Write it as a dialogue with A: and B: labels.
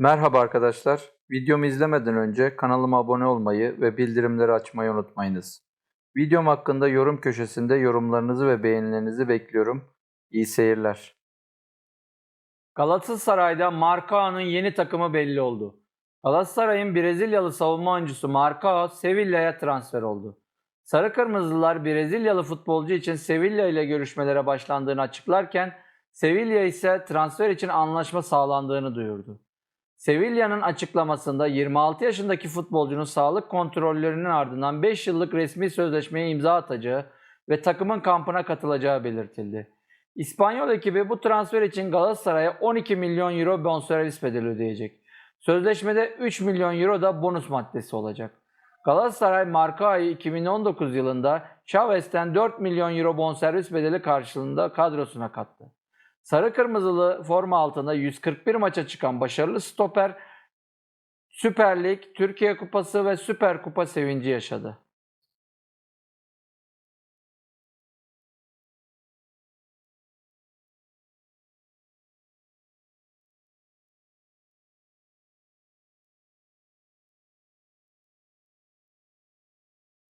A: Merhaba arkadaşlar. Videomu izlemeden önce kanalıma abone olmayı ve bildirimleri açmayı unutmayınız. Videom hakkında yorum köşesinde yorumlarınızı ve beğenilerinizi bekliyorum. İyi seyirler. Galatasaray'da Marcao'nun yeni takımı belli oldu. Galatasaray'ın Brezilyalı savunma oyuncusu Marcao Sevilla'ya transfer oldu. Sarı Kırmızılar Brezilyalı futbolcu için Sevilla ile görüşmelere başlandığını açıklarken Sevilla ise transfer için anlaşma sağlandığını duyurdu. Sevilla'nın açıklamasında 26 yaşındaki futbolcunun sağlık kontrollerinin ardından 5 yıllık resmi sözleşmeye imza atacağı ve takımın kampına katılacağı belirtildi. İspanyol ekibi bu transfer için Galatasaray'a 12 milyon euro bonservis bedeli ödeyecek. Sözleşmede 3 milyon euro da bonus maddesi olacak. Galatasaray Marcao'yu 2019 yılında Chavez'ten 4 milyon euro bonservis bedeli karşılığında kadrosuna kattı. Sarı kırmızılı forma altında 141 maça çıkan başarılı stoper Süper Lig, Türkiye Kupası ve Süper Kupa sevinci yaşadı.